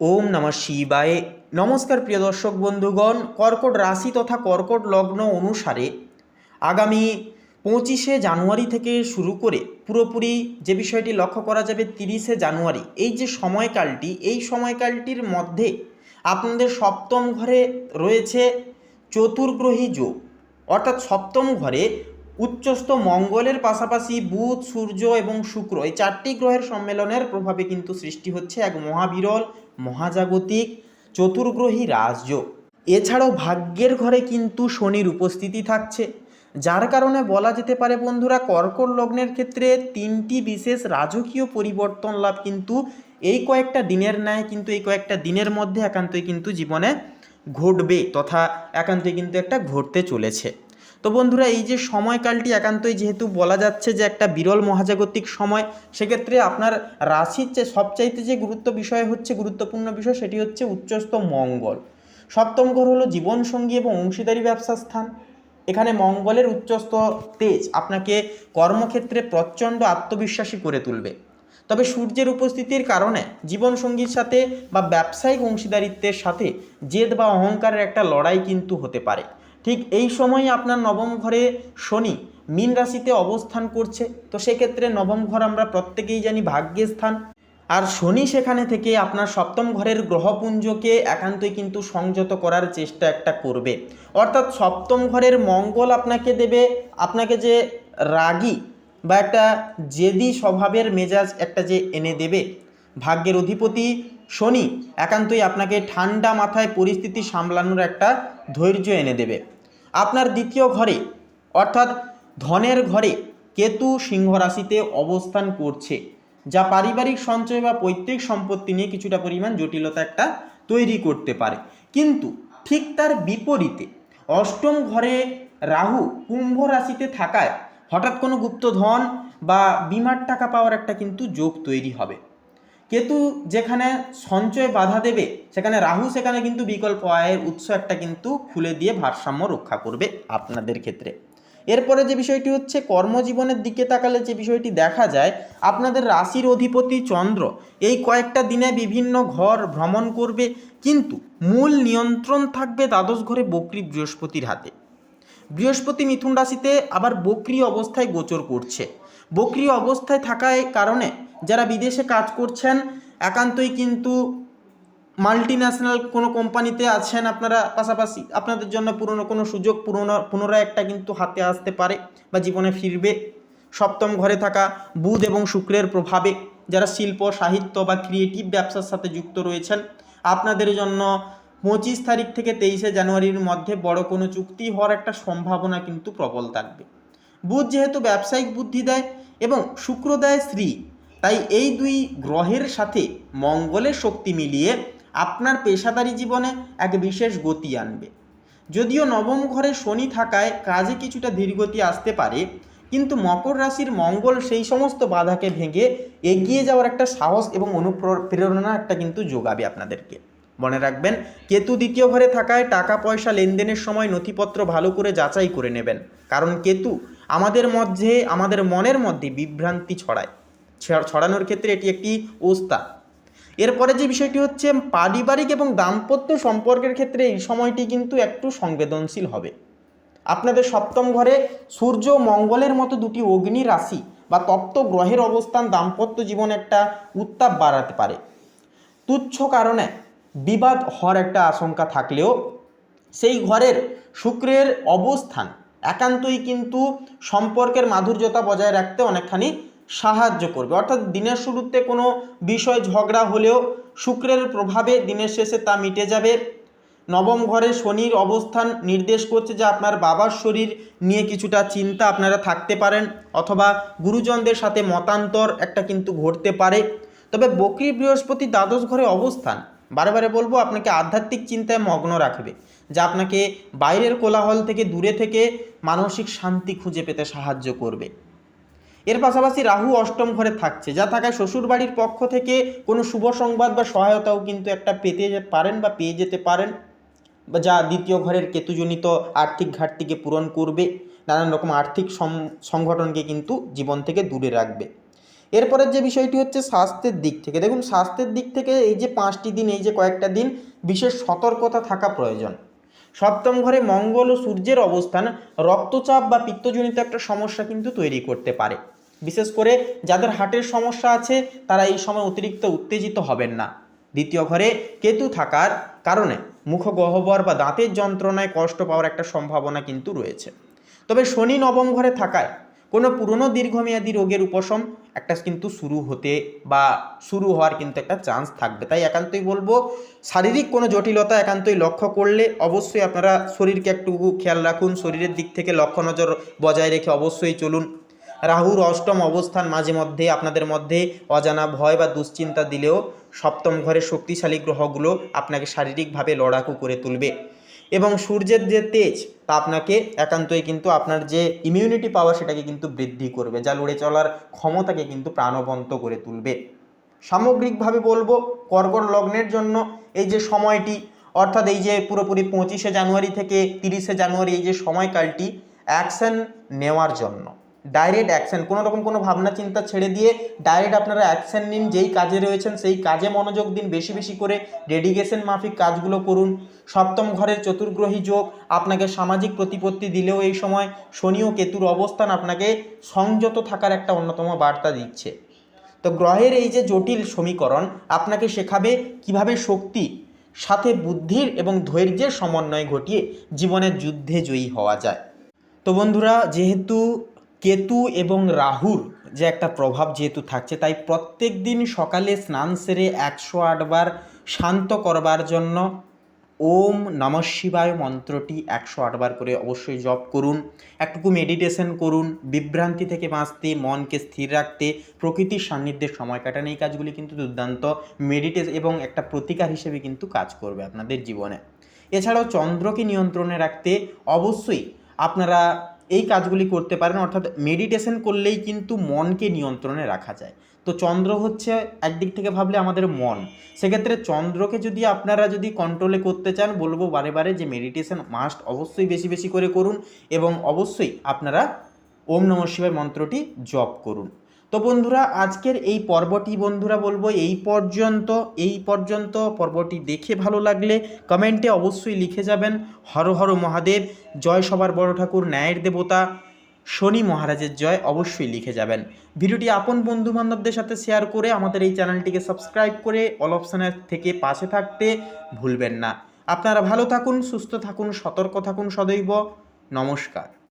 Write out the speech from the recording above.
ওম নমঃ শিবায়। নমস্কার প্রিয় দর্শক বন্ধুগণ, কর্কট রাশি তথা কর্কট লগ্ন অনুসারে আগামী পঁচিশে জানুয়ারি থেকে শুরু করে পুরোপুরি যে বিষয়টি লক্ষ্য করা যাবে তিরিশে জানুয়ারি, এই যে সময়কালটি, এই সময়কালটির মধ্যে আপনাদের সপ্তম ঘরে রয়েছে চতুর্গ্রহী যোগ। অর্থাৎ সপ্তম ঘরে উচ্চস্থ মঙ্গলের পাশাপাশি বুধ, সূর্য এবং শুক্র এই চারটি গ্রহের সম্মেলনের প্রভাবে কিন্তু সৃষ্টি হচ্ছে এক মহাবিরল, মহাজাগতিক, চতুর্গ্রহী রাজযোগ এছাড়াও ভাগ্যের ঘরে কিন্তু শনির উপস্থিতি থাকছে। যার কারণে বলা যেতে পারে বন্ধুরা, কর্কট লগ্নের ক্ষেত্রে তিনটি বিশেষ রাজকীয় পরিবর্তন লাভ কিন্তু এই কয়েকটা দিনের ন্যায় কিন্তু এই কয়েকটা দিনের মধ্যে একান্তই কিন্তু জীবনে ঘটবে তথা একান্তই কিন্তু একটা ঘটতে চলেছে। তো বন্ধুরা, এই যে সময়কালটি একান্তই যেহেতু বলা যাচ্ছে যে একটা বিরল মহাজাগতিক সময়, সেক্ষেত্রে আপনার রাশির যে সবচাইতে যে গুরুত্ব বিষয় হচ্ছে, গুরুত্বপূর্ণ বিষয় সেটি হচ্ছে উচ্চস্থ মঙ্গল। সপ্তম ঘর হলো জীবনসঙ্গী এবং অংশীদারি ব্যবসা স্থান। এখানে মঙ্গলের উচ্চস্থ তেজ আপনাকে কর্মক্ষেত্রে প্রচণ্ড আত্মবিশ্বাসী করে তুলবে। তবে সূর্যের উপস্থিতির কারণে জীবনসঙ্গীর সাথে বা ব্যবসায়িক অংশীদারিত্বের সাথে জেদ বা অহংকারের একটা লড়াই কিন্তু হতে পারে। ঠিক এই সময়ে আপনার নবম ঘরে শনি মীন রাশিতে অবস্থান করছে। তো সেক্ষেত্রে নবম ঘর আমরা প্রত্যেকেই জানি ভাগ্যের স্থান। আর শনি সেখানে থেকে আপনার সপ্তম ঘরের গ্রহপুঞ্জকে একান্তই কিন্তু সংযত করার চেষ্টা একটা করবে। অর্থাৎ সপ্তম ঘরের মঙ্গল আপনাকে দেবে। আপনাকে যে রাগী বা একটা জেদি স্বভাবের মেজাজ একটা যে এনে দেবে। ভাগ্যের অধিপতি শনি একান্তই আপনাকে ঠান্ডা মাথায় পরিস্থিতি সামলানোর একটা ধৈর্য এনে দেবে। আপনার দ্বিতীয় ঘরে, অর্থাৎ ধনের ঘরে, কেতু সিংহ রাশিতে অবস্থান করছে, যা পারিবারিক সঞ্চয় বা পৈতৃক সম্পত্তি নিয়ে কিছুটা পরিমাণ জটিলতা একটা তৈরি করতে পারে। কিন্তু ঠিক তার বিপরীতে, অষ্টম ঘরে রাহু কুম্ভ রাশিতে থাকায় হঠাৎ কোনো গুপ্তধন বা বিমার টাকা পাওয়ার একটা কিন্তু যোগ তৈরি হবে। কেতু যেখানে সঞ্চয় বাধা দেবে, সেখানে রাহু, সেখানে কিন্তু বিকল্প আয়ের উৎস একটা কিন্তু খুলে দিয়ে ভারসাম্য রক্ষা করবে আপনাদের ক্ষেত্রে। এরপরে যে বিষয়টি হচ্ছে কর্মজীবনের দিকে তাকালে যে বিষয়টি দেখা যায়, আপনাদের রাশির অধিপতি চন্দ্র এই কয়েকটা দিনে বিভিন্ন ঘর ভ্রমণ করবে, কিন্তু মূল নিয়ন্ত্রণ থাকবে দ্বাদশ ঘরে বকরি বৃহস্পতির হাতে। বৃহস্পতি মিথুন রাশিতে আবার বকরি অবস্থায় গোচর করছে। বকরি অবস্থায় থাকায় কারণে যারা বিদেশে কাজ করছেন, একান্তই কিন্তু মাল্টি ন্যাশনাল কোনো কোম্পানিতে আছেন আপনারা পাশাপাশি আপনাদের জন্য পুরনো কোনো সুযোগ, পুরনো, পুনরায় একটা কিন্তু হাতে আসতে পারে বা জীবনে ফিরবে। সপ্তম ঘরে থাকা বুধ এবং শুক্রের প্রভাবে যারা শিল্প, সাহিত্য বা ক্রিয়েটিভ ব্যবসার সাথে যুক্ত রয়েছেন, আপনাদের জন্য পঁচিশ তারিখ থেকে তেইশে জানুয়ারির মধ্যে বড় কোনো চুক্তি হওয়ার একটা সম্ভাবনা কিন্তু প্রবল থাকবে। বুধ যেহেতু ব্যবসায়িক বুদ্ধি দেয় এবং শুক্র দেয় শ্রী তাই এই দুই গ্রহের সাথে মঙ্গলের শক্তি মিলিয়ে আপনার পেশাদারি জীবনে এক বিশেষ গতি আনবে। যদিও নবম ঘরে শনি থাকায় কাজে কিছুটা ধীরগতি আসতে পারে, কিন্তু মকর রাশির মঙ্গল সেই সমস্ত বাধাকে ভেঙে এগিয়ে যাওয়ার একটা সাহস এবং অনুপ্রেরণা একটা কিন্তু যোগাবে আপনাদেরকে। মনে রাখবেন, কেতু দ্বিতীয় ঘরে থাকায় টাকা পয়সা লেনদেনের সময় নথিপত্র ভালো করে যাচাই করে নেবেন। কারণ কেতু আমাদের মধ্যে, আমাদের মনের মধ্যে বিভ্রান্তি ছড়ায়। ছড়ানোর ক্ষেত্রে এটি একটি ওস্তা। এরপরে যে বিষয়টি হচ্ছে, পারিবারিক এবং দাম্পত্য সম্পর্কের ক্ষেত্রে এই সময়টি কিন্তু একটু সংবেদনশীল হবে। আপনাদের সপ্তম ঘরে সূর্য মঙ্গলের মতো দুটি অগ্নি রাশি বা তপ্ত গ্রহের অবস্থান দাম্পত্য জীবনে একটা উত্তাপ বাড়াতে পারে। তুচ্ছ কারণে বিবাদ হওয়ার একটা আশঙ্কা থাকলেও সেই ঘরের শুক্রের অবস্থান একান্তই কিন্তু সম্পর্কের মাধুর্যতা বজায় রাখতে অনেকখানি সাহায্য করবে। অর্থাৎ দিনের শুরুতে কোনো বিষয় ঝগড়া হলেও শুক্রের প্রভাবে দিনের শেষে তা মিটে যাবে। নবম ঘরে শনির অবস্থান নির্দেশ করছে যে আপনার বাবার শরীর নিয়ে কিছুটা চিন্তা আপনারা থাকতে পারেন অথবা গুরুজনদের সাথে মতান্তর একটা কিন্তু ঘটতে পারে। তবে বকরি বৃহস্পতি দ্বাদশ ঘরে অবস্থান বারে বলব, আপনাকে আধ্যাত্মিক চিন্তায় মগ্ন রাখবে, যা আপনাকে বাইরের কোলাহল থেকে দূরে থেকে মানসিক শান্তি খুঁজে পেতে সাহায্য করবে। এর পাশাপাশি রাহু অষ্টম ঘরে থাকছে, যা থাকায় শ্বশুরবাড়ির পক্ষ থেকে কোনো শুভ সংবাদ বা সহায়তাও কিন্তু একটা পেতে পারেন বা পেয়ে যেতে পারেন, বা যা দ্বিতীয় ঘরের কেতুজনিত আর্থিক ঘাটতিকে পূরণ করবে, নানান রকম আর্থিক সংগঠনকে কিন্তু জীবন থেকে দূরে রাখবে। এরপরের যে বিষয়টি হচ্ছে স্বাস্থ্যের দিক থেকে, দেখুন স্বাস্থ্যের দিক থেকে এই যে পাঁচটি দিন, এই যে কয়েকটা দিন বিশেষ সতর্কতা থাকা প্রয়োজন। সপ্তম ঘরে মঙ্গল ও সূর্যের অবস্থান, রক্তচাপ বা পিত্তজনিত একটা সমস্যা কিন্তু তৈরি করতে পারে। বিশেষ করে যাদের হার্টের সমস্যা আছে, তারা এই সময় অতিরিক্ত উত্তেজিত হবেন না। দ্বিতীয় ঘরে কেতু থাকার কারণে মুখগহ্বর বা দাঁতের যন্ত্রণায় কষ্ট পাওয়ার একটা সম্ভাবনা কিন্তু রয়েছে। তবে শনি নবম ঘরে থাকায় কোনো পুরনো দীর্ঘমেয়াদী রোগের উপশম, একটা কিন্তু শুরু হতে বা শুরু হওয়ার কিন্তু একটা চান্স থাকবে। তাই একান্তই বলব, শারীরিক কোনো জটিলতা একান্তই লক্ষ্য করলে অবশ্যই আপনারা শরীরকে একটু খেয়াল রাখুন, শরীরের দিক থেকে লক্ষ্য নজর বজায় রেখে অবশ্যই চলুন। রাহুর অষ্টম অবস্থান মাঝে মধ্যে আপনাদের মধ্যে অজানা ভয় বা দুশ্চিন্তা দিলেও সপ্তম ঘরের শক্তিশালী গ্রহগুলো আপনাকে শারীরিকভাবে লড়াকু করে তুলবে। এবং সূর্যের যে তেজ, তা আপনাকে একান্তই কিন্তু আপনার যে ইমিউনিটি পাওয়ার সেটাকে কিন্তু বৃদ্ধি করবে, যা লড়ে চলার ক্ষমতাকে কিন্তু প্রাণবন্ত করে তুলবে। সামগ্রিকভাবে বলব, কর্কট লগ্নের জন্য এই যে সময়টি, অর্থাৎ এই যে পুরোপুরি পঁচিশে জানুয়ারি থেকে তিরিশে জানুয়ারি এই যে সময়কালটি অ্যাকশন নেওয়ার জন্য। ডাইরেক্ট অ্যাকশন কোনো রকম কোনো ভাবনা চিন্তা ছেড়ে দিয়ে ডাইরেক্ট আপনারা অ্যাকশন নিন, যেই কাজে রয়েছেন সেই কাজে মনোযোগ দিন, বেশি বেশি করে ডেডিকেশন মাফিক কাজগুলো করুন। সপ্তম ঘরের চতুর্গ্রহী যোগ, আপনাকে সামাজিক প্রতিপত্তি দিলেও এই সময় শনি ও কেতুর অবস্থান আপনাকে সংযত থাকার একটা অন্যতম বার্তা দিচ্ছে। তো গ্রহের এই যে জটিল সমীকরণ, আপনাকে শেখাবে কীভাবে শক্তি, সাথে বুদ্ধির এবং ধৈর্যের সমন্বয় ঘটিয়ে জীবনের যুদ্ধে জয়ী হওয়া যায়। তো বন্ধুরা, যেহেতু কেতু এবং রাহুর যে একটা প্রভাব যেহেতু থাকছে, তাই প্রত্যেক দিন সকালে স্নান সেরে একশো আটবার শান্ত করবার জন্য ওম নমঃ শিবায় মন্ত্রটি একশো আটবার করে অবশ্যই জপ করুন। একটুকু মেডিটেশন করুন, বিভ্রান্তি থেকে বাঁচতে, মনকে স্থির রাখতে, প্রকৃতির সান্নিধ্যে সময় কাটানো, এই কাজগুলি কিন্তু দুর্দান্ত। মেডিটেশ এবং একটা প্রতিকার হিসেবে কিন্তু কাজ করবে আপনাদের জীবনে। এছাড়াও চন্দ্রকে নিয়ন্ত্রণে রাখতে অবশ্যই আপনারা এই কাজগুলি করতে পারেন, অর্থাৎ মেডিটেশন করলেই কিন্তু মনকে নিয়ন্ত্রণে রাখা যায়। তো চন্দ্র হচ্ছে একদিক থেকে ভাবলে আমাদের মন। সেক্ষেত্রে চন্দ্রকে যদি আপনারা যদি কন্ট্রোলে করতে চান, বলব বারে বারে যে মেডিটেশন মাস্ট অবশ্যই বেশি বেশি করে করুন এবং অবশ্যই আপনারা ওম নম শিবায় মন্ত্রটি জপ করুন। তো বন্ধুরা, আজকের এই পর্বটি বন্ধুরা বলব এই পর্যন্ত এই পর্যন্ত পর্বটি দেখে ভালো লাগলে কমেন্টে অবশ্যই লিখে যাবেন, হর হর মহাদেব, জয় সবার বড় ঠাকুর, ন্যায়ের দেবতা, শনি মহারাজের জয় অবশ্যই লিখে যাবেন। ভিডিওটি আপন বন্ধু বান্ধবদের সাথে শেয়ার করে আমাদের এই চ্যানেলটিকে সাবস্ক্রাইব করে অল অপশানের থেকে পাশে থাকতে ভুলবেন না। আপনারা ভালো থাকুন, সুস্থ থাকুন, সতর্ক থাকুন সদৈব। নমস্কার।